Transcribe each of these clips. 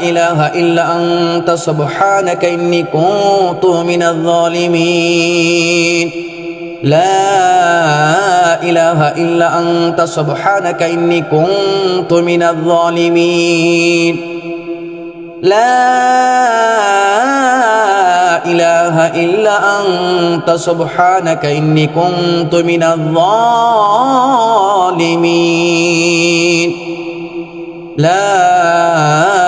ইলাহা ইল্লা আনতা, সুবহানাকা ইন্নী কুনতু মিনাল যালিমিন। লা ইলাহা ইল্লা আনতা, সুবহানাকা ইন্নী কুনতু মিনাল যালিমিন। লা ইলাহা ইল্লা আনতা, সুবহানাকা ইন্নী কুনতু মিনাল যালিমিন। لا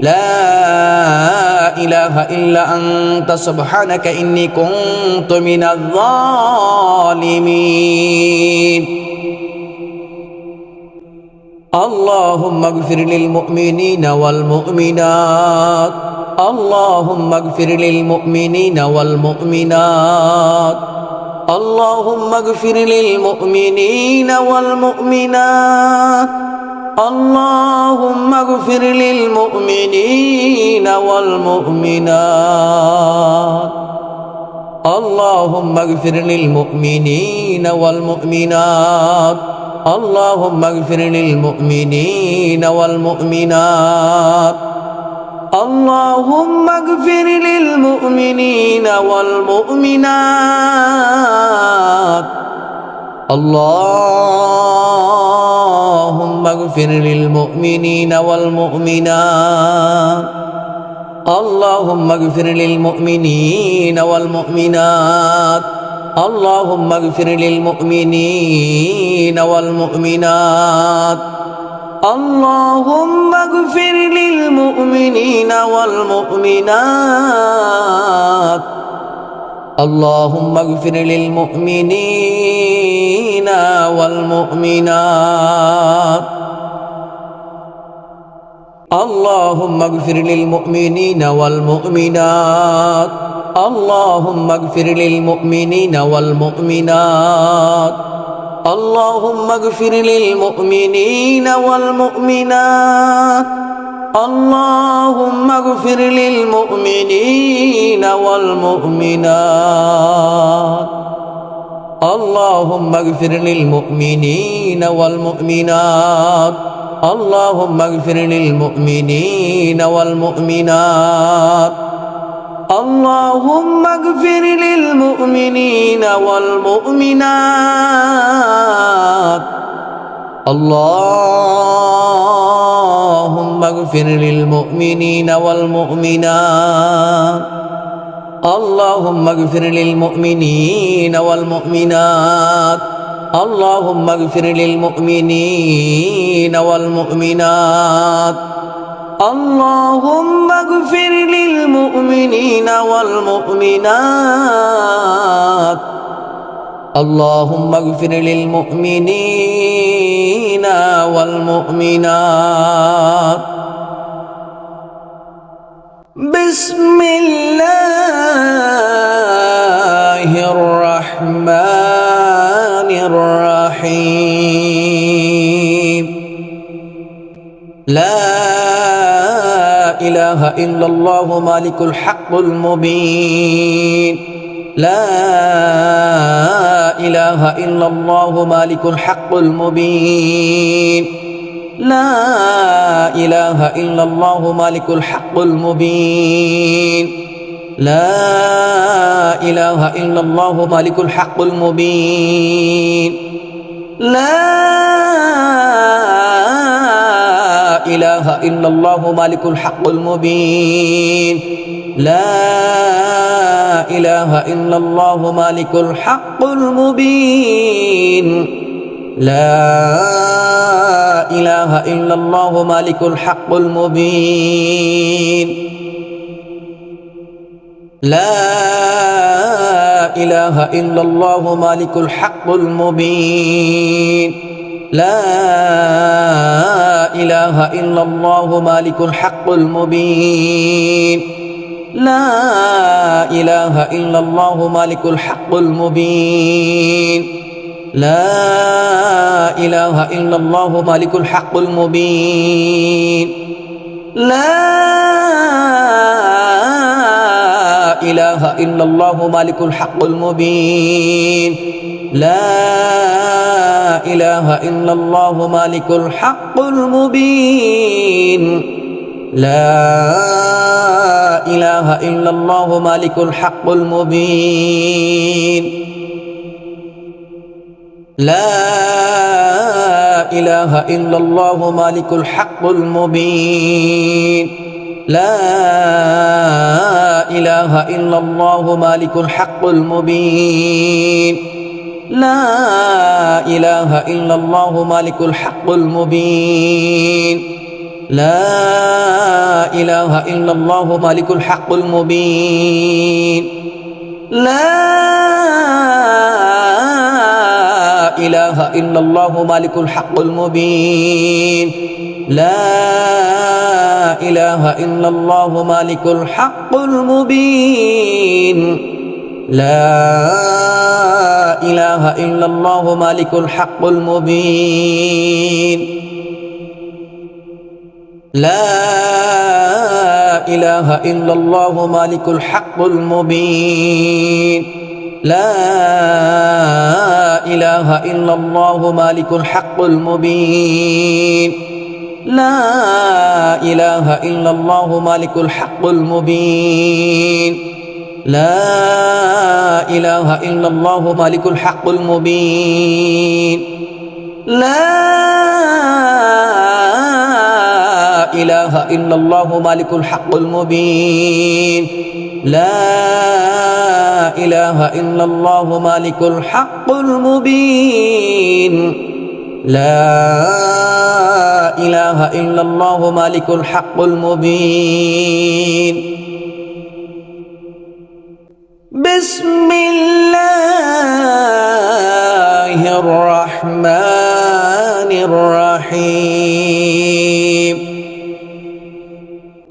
لا إله إلا أنت سبحانك إني كنت من الظالمين اللهم اغفر للمؤمنين والمؤمنات اللهم اغفر للمؤمنين والمؤمنات اللهم اغفر للمؤمنين والمؤمنات اللهم اغفر للمؤمنين والمؤمنات. اللهم اغفر للمؤمنين والمؤمنات. اللهم اغفر للمؤمنين والمؤمنات. اللهم اغفر للمؤمنين والمؤمنات. اللهم اغفر للمؤمنين والمؤمنات اللهم اغفر للمؤمنين والمؤمنات اللهم اغفر للمؤمنين والمؤمنات اللهم اغفر للمؤمنين والمؤمنات اللهم اغفر للمؤمنين والمؤمنات. اللهم اغفر للمؤمنين والمؤمنات. اللهم اغفر للمؤمنين والمؤمنات. اللهم اغفر للمؤمنين والمؤمنات. اللهم اغفر للمؤمنين والمؤمنات اللهم اغفر للمؤمنين والمؤمنات اللهم اغفر للمؤمنين والمؤمنات اللهم اغفر للمؤمنين والمؤمنات اللهم اغفر للمؤمنين والمؤمنات اللهم اغفر للمؤمنين والمؤمنات اللهم اغفر للمؤمنين والمؤمنات اللهم اغفر للمؤمنين والمؤمنات اللهم اغفر للمؤمنين والمؤمنات. بسم الله الرحمن الرحيم. لا إله إلا الله مالك الحق المبين. لا إله إلا الله مالك الحق المبين. لا إله إلا الله مالك الحق المبين. لا إله إلا الله مالك الحق المبين. لا إله إلا الله مالك الحق المبين. لا إله إلا الله مالك الحق المبين. لا إله إلا الله مالك الحق المبين. لا إله إلا الله مالك الحق المبين. لا إله إلا الله مالك الحق المبين لا إله إلا الله مالك الحق المبين لا إله إلا الله مالك الحق المبين لا إله إلا الله مالك الحق المبين لا إله إلا الله مالك الحق المبين. لا إله إلا الله مالك الحق المبين. لا إله إلا الله مالك الحق المبين. لا إله إلا الله مالك الحق المبين. لا إله إلا الله مالك الحق المبين. لا إله إلا الله مالك الحق المبين. لا إله إلا الله مالك الحق المبين. لا إله إلا الله مالك الحق المبين. لا إله إلا الله مالك الحق المبين لا إله إلا الله مالك الحق المبين لا إله إلا الله مالك الحق المبين لا إله إلا الله مالك الحق المبين لا إله إلا الله مالك الحق المبين. لا إله إلا الله مالك الحق المبين. لا إله إلا الله مالك الحق المبين. لا إله إلا الله مالك الحق المبين. بسم الله الرحمن الرحيم.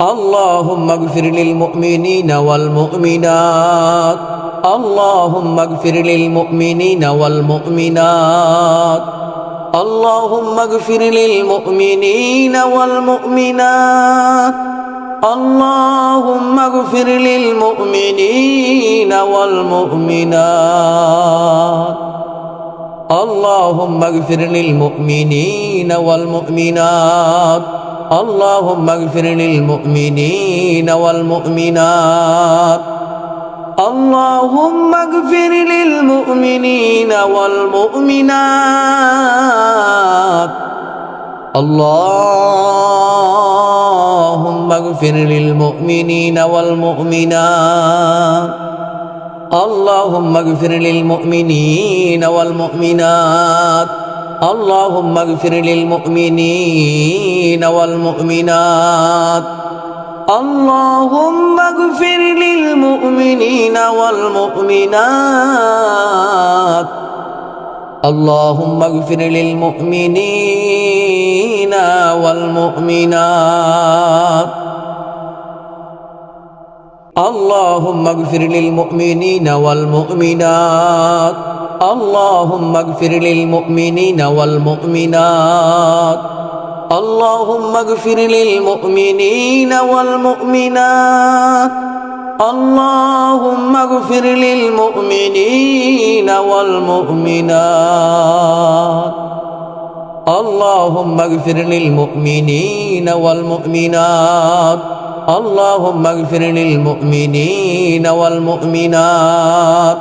اللهم اغفر للمؤمنين والمؤمنات. اللهم اغفر للمؤمنين والمؤمنات. اللهم اغفر للمؤمنين والمؤمنات. اللهم اغفر للمؤمنين والمؤمنات اللهم اغفر للمؤمنين والمؤمنات اللهم اغفر للمؤمنين والمؤمنات اللهم اغفر للمؤمنين والمؤمنات اللهم اغفر للمؤمنين والمؤمنات. اللهم اغفر للمؤمنين والمؤمنات. اللهم اغفر للمؤمنين والمؤمنات. اللهم اغفر للمؤمنين والمؤمنات. اللهم اغفر للمؤمنين والمؤمنات. اللهم اغفر للمؤمنين والمؤمنات. اللهم اغفر للمؤمنين والمؤمنات. اللهم اغفر للمؤمنين والمؤمنات. اللهم اغفر للمؤمنين والمؤمنات. اللهم اغفر للمؤمنين والمؤمنات اللهم اغفر للمؤمنين والمؤمنات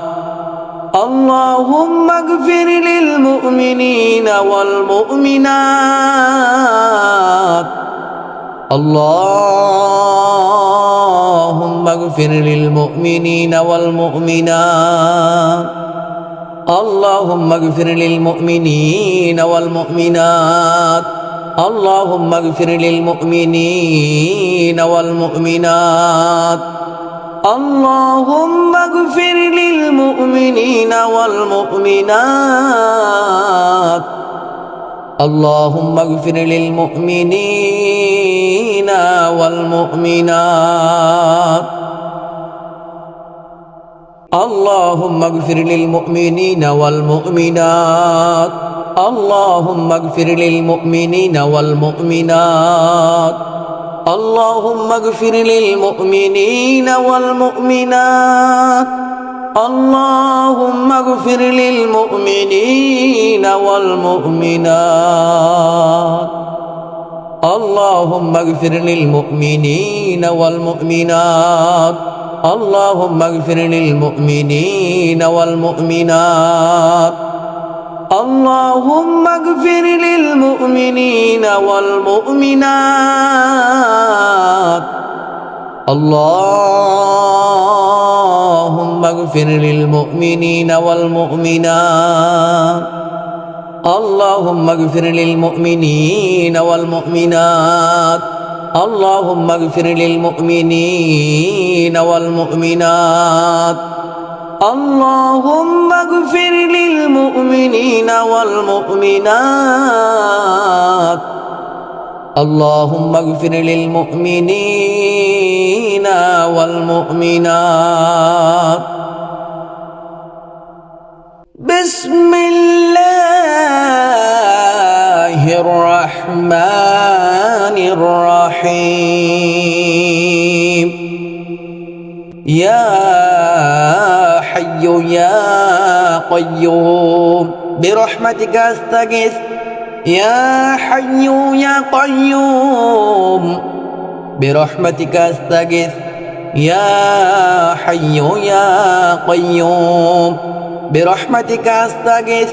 اللهم اغفر للمؤمنين والمؤمنات اللهم اغفر للمؤمنين والمؤمنات اللهم اغفر للمؤمنين والمؤمنات اللهم اغفر للمؤمنين والمؤمنات اللهم اغفر للمؤمنين والمؤمنات اللهم اغفر للمؤمنين والمؤمنات اللهم اغفر للمؤمنين والمؤمنات. اللهم اغفر للمؤمنين والمؤمنات. اللهم اغفر للمؤمنين والمؤمنات. اللهم اغفر للمؤمنين والمؤمنات. اللهم اغفر للمؤمنين والمؤمنات. اللهم اغفر للمؤمنين والمؤمنات اللهم اغفر للمؤمنين والمؤمنات اللهم اغفر للمؤمنين والمؤمنات اللهم اغفر للمؤمنين والمؤمنات اللهم اغفر للمؤمنين والمؤمنات. اللهم اغفر للمؤمنين والمؤمنات. اللهم اغفر للمؤمنين والمؤمنات. بسم الله. الرحمن الرحيم. يا حي يا قيوم برحمتك أستغيث. يا حي يا قيوم برحمتك أستغيث. يا حي يا قيوم برحمتك أستغيث.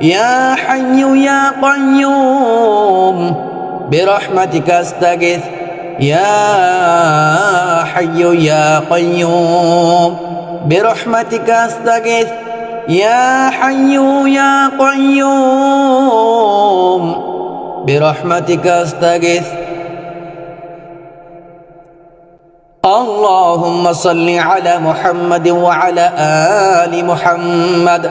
يا حي يا قيوم برحمتك أستغيث. يا حي يا قيوم برحمتك أستغيث. يا حي يا قيوم برحمتك أستغيث. اللهم صل على محمد وعلى آل محمد.